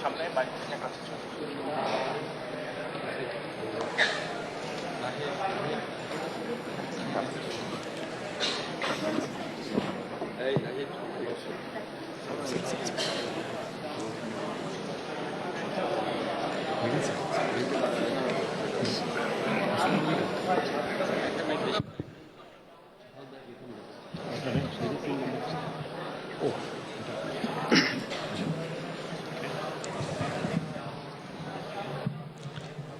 সামনে বাড়ি থেকে কাছে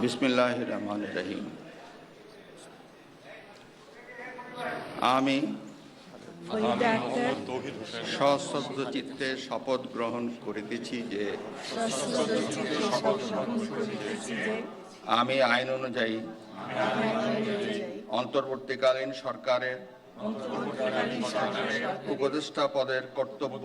বিসমিল্লাহ রহমান রহিম আমি সশ্রদ্ধ চিত্তে শপথ গ্রহণ করিতেছি যে, আমি আইন অনুযায়ী অন্তর্বর্তীকালীন সরকারের উপদেষ্টা পদের কর্তব্য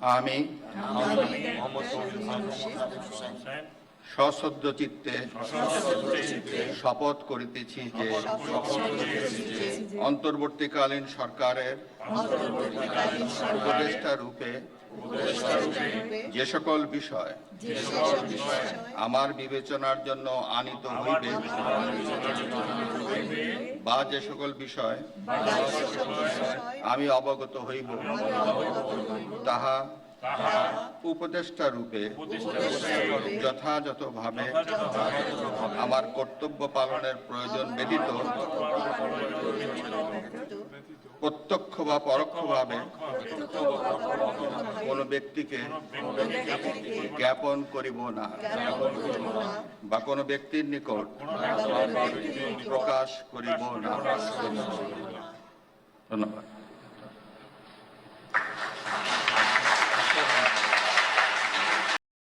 আমি সশ্রদ্ধ চিত্তে শপথ করিতেছি যে অন্তর্বর্তীকালীন সরকারের উপদেষ্টা রূপে যে সকল বিষয় আমার বিবেচনার জন্য আনিত হইবে বা যে সকল বিষয় আমি অবগত হইব তাহা উপদেষ্টা রূপে যথাযথভাবে আমার কর্তব্য পালনের প্রয়োজন ব্যতীত প্রত্যক্ষ বা পরোক্ষভাবে কোন ব্যক্তিকে জ্ঞাপন করিব না বা কোনো ব্যক্তির নিকট প্রকাশ করিব না। ধন্যবাদ।